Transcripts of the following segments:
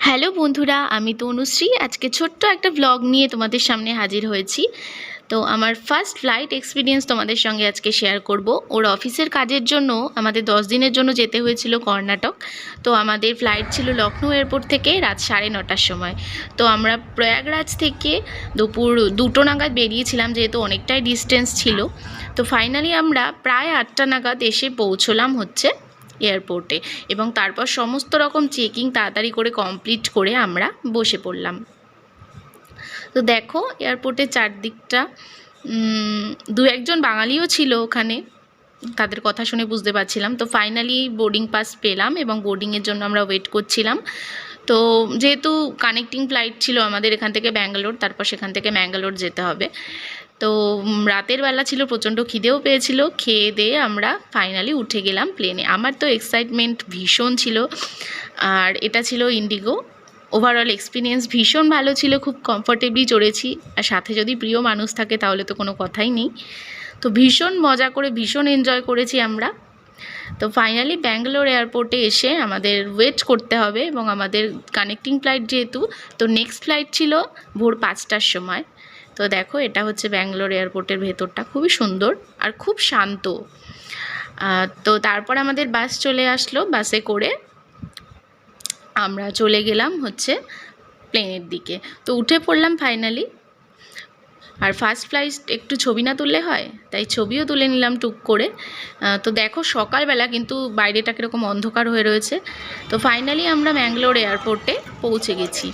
Hello বন্ধুরা, আমি তনুশ্রী। আজকে ছোট্ট একটা ব্লগ নিয়ে তোমাদের সামনে হাজির হয়েছি। তো আমার ফার্স্ট ফ্লাইট এক্সপিরিয়েন্স তোমাদের সঙ্গে আজকে শেয়ার করব। ওর অফিসের কাজের জন্য, আমাদের দশ দিনের জন্য যেতে হয়েছিল কর্ণাটক। তো আমাদের ফ্লাইট ছিল লখনৌ এয়ারপোর্ট থেকে রাত সাড়ে নটার সময়। তো আমরা প্রয়াগরাজ থেকে দুপুর দুটো নাগাদ বেরিয়েছিলাম, যেহেতু অনেকটাই ডিস্টেন্স ছিল। তো ফাইনালি আমরা প্রায় আটটা নাগাদ এসে পৌঁছলাম হচ্ছে। এয়ারপোর্টে। এবং তারপর সমস্ত রকম চেকিং তাড়াতাড়ি করে কমপ্লিট করে আমরা বসে পড়লাম। তো দেখো, এয়ারপোর্টের চারদিকটা দু একজন বাঙালিও ছিল ওখানে। তাদের কথা শুনে বুঝতে পারছিলাম। তো ফাইনালি বোর্ডিং পাস পেলাম এবং বোর্ডিংয়ের জন্য আমরা ওয়েট করছিলাম। তো যেহেতু কানেক্টিং ফ্লাইট ছিল আমাদের এখান থেকে ব্যাঙ্গালোর, তারপর সেখান থেকে ম্যাঙ্গালোর যেতে হবে। তো রাতের বেলা ছিল, প্রচণ্ড খিদেও পেয়েছিল। খেয়ে দিয়ে আমরা ফাইনালি উঠে গেলাম প্লেনে আমার তো এক্সাইটমেন্ট ভীষণ ছিল। আর এটা ছিল ইন্ডিগো ওভারঅল এক্সপিরিয়েন্স ভীষণ ভালো ছিল, খুব কমফোর্টেবলি চড়েছি। আর সাথে যদি প্রিয় মানুষ থাকে, তাহলে তো কোনো কথাই নেই। তো ভীষণ মজা করে, ভীষণ এনজয় করেছি আমরা। তো ফাইনালি ব্যাঙ্গালোর এয়ারপোর্টে এসে আমাদের ওয়েট করতে হবে এবং আমাদের কানেক্টিং ফ্লাইট যেহেতু, তো নেক্সট ফ্লাইট ছিল ভোর পাঁচটার সময়। তো দেখো, এটা হচ্ছে ব্যাঙ্গালোর এয়ারপোর্টের ভেতরটা। খুবই সুন্দর আর খুব শান্ত। তো তারপর আমাদের বাস চলে আসলো বাসে করে। আমরা চলে গেলাম হচ্ছে প্লেনের দিকে। তো উঠে পড়লাম ফাইনালি। আর ফার্স্ট ফ্লাইট একটু ছবি না তুললে হয়? তাই ছবিও তুলে নিলাম টুক করে। তো দেখো, সকালবেলা কিন্তু বাইরেটা কীরকম অন্ধকার হয়ে রয়েছে। তো ফাইনালি আমরা ম্যাঙ্গালোর এয়ারপোর্টে পৌঁছে গেছি।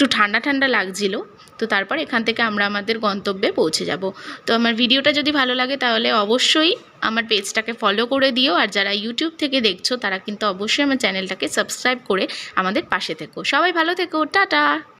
একটু ঠান্ডা ঠান্ডা লাগছিল, তো তারপর এখান থেকে আমরা আমাদের গন্তব্যে পৌঁছে যাব। তো আমার ভিডিওটা যদি ভালো লাগে তাহলে অবশ্যই আমার পেজটাকে ফলো করে দিও, আর যারা ইউটিউব থেকে দেখছ তারা কিন্তু অবশ্যই আমার চ্যানেলটাকে সাবস্ক্রাইব করে আমাদের পাশে থেকো। সবাই ভালো থেকো, টাটা!